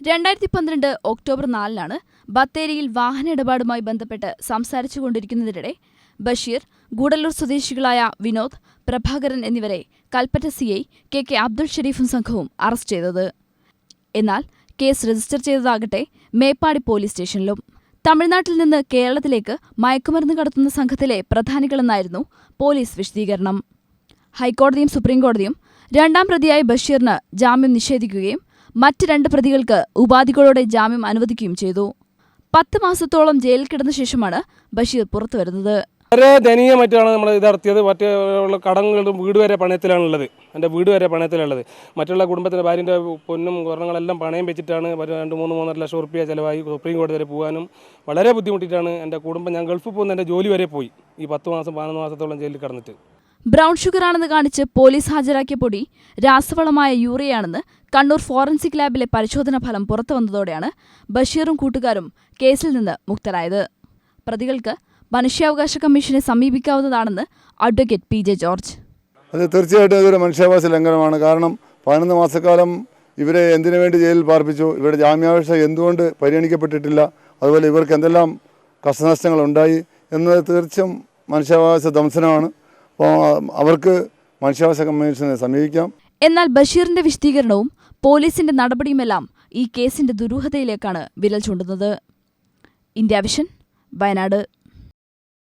രണ്ടായിരത്തി പന്ത്രണ്ട് ഒക്ടോബർ നാലിനാണ് ബത്തേരിയിൽ വാഹന ഇടപാടുമായി ബന്ധപ്പെട്ട് സംസാരിച്ചു കൊണ്ടിരിക്കുന്നതിനിടെ ബഷീർ ഗൂഡല്ലൂർ സ്വദേശികളായ വിനോദ് പ്രഭാകരൻ എന്നിവരെ Kalpetta CI K K Abdul ഷെരീഫും സംഘവും അറസ്റ്റ് ചെയ്തത്. എന്നാൽ കേസ് രജിസ്റ്റർ ചെയ്തതാകട്ടെ മേപ്പാടി പോലീസ് സ്റ്റേഷനിലും. തമിഴ്നാട്ടിൽ നിന്ന് കേരളത്തിലേക്ക് മയക്കുമരുന്ന് കടത്തുന്ന സംഘത്തിലെ പ്രധാനികളെന്നായിരുന്നു പോലീസ് വിശദീകരണം. ഹൈക്കോടതിയും സുപ്രീംകോടതിയും രണ്ടാം പ്രതിയായ ബഷീറിന് ജാമ്യം നിഷേധിക്കുകയും മറ്റ് രണ്ട് പ്രതികൾക്ക് ഉപാധികളോടെ ജാമ്യം അനുവദിക്കുകയും ചെയ്തു. പത്ത് മാസത്തോളം ജയിലിൽ കിടന്ന ശേഷമാണ് ബഷീർ പുറത്തു വരുന്നത്. വളരെ ദയനീയമായിട്ടാണ് നമ്മൾ ഇത് മറ്റുള്ള കടങ്ങളും വീട് വരെ പണയത്തിലാണുള്ളത്. എന്റെ വീട് വരെ പണയത്തിലുള്ളത് മറ്റുള്ള കുടുംബത്തിന്റെ ഭാര്യന്റെ പൊന്നും വർണങ്ങളെല്ലാം പണയം വെച്ചിട്ടാണ് രണ്ട് മൂന്ന് മൂന്നര ലക്ഷം റുപ്യ ചിലവായി സുപ്രീം കോടതി വരെ പോകാനും വളരെ ബുദ്ധിമുട്ടിയിട്ടാണ് എന്റെ കുടുംബം. ഞാൻ ഗൾഫിൽ പോകുന്ന എന്റെ ജോലി വരെ പോയി. ഈ പത്ത് മാസം പതിനൊന്ന് മാസത്തോളം ജയിലിൽ കിടന്നിട്ട്. ബ്രൗൺ ഷുഗറാണെന്ന് കാണിച്ച് പോലീസ് ഹാജരാക്കിയ പൊടി രാസവളമായ യൂറിയാണെന്ന് കണ്ണൂർ ഫോറൻസിക് ലാബിലെ പരിശോധനാ ഫലം പുറത്തുവന്നതോടെയാണ് ബഷീറും കൂട്ടുകാരും കേസിൽ നിന്ന് മുക്തരായത്. പ്രതികൾക്ക് മനുഷ്യാവകാശ കമ്മീഷനെ സമീപിക്കാവുന്നതാണെന്ന് അഡ്വക്കേറ്റ് പി ജെ ജോർജ്. അത് തീർച്ചയായിട്ടും ഇതൊരു മനുഷ്യാവകാശ ലംഘനമാണ്. കാരണം പതിനൊന്ന് മാസക്കാലം ഇവരെ എന്തിനു വേണ്ടി ജയിലിൽ പാർപ്പിച്ചു? ഇവരുടെ ജാമ്യാപേക്ഷ എന്തുകൊണ്ട് പരിഗണിക്കപ്പെട്ടിട്ടില്ല? അതുപോലെ ഇവർക്ക് എന്തെല്ലാം കഷ്ടനഷ്ടങ്ങൾ ഉണ്ടായി എന്നത് തീർച്ചയായും മനുഷ്യാവകാശ അപ്പോൾ അവർക്ക് മനുഷ്യാവകാശ കമ്മീഷനെ സമീപിക്കാം. എന്നാൽ ബഷീറിന്റെ വിശദീകരണവും പോലീസിന്റെ നടപടിയുമെല്ലാം ഈ കേസിന്റെ ദുരൂഹതയിലേക്കാണ് വിരൽ ചൂണ്ടുന്നത്. India vision Wayanad.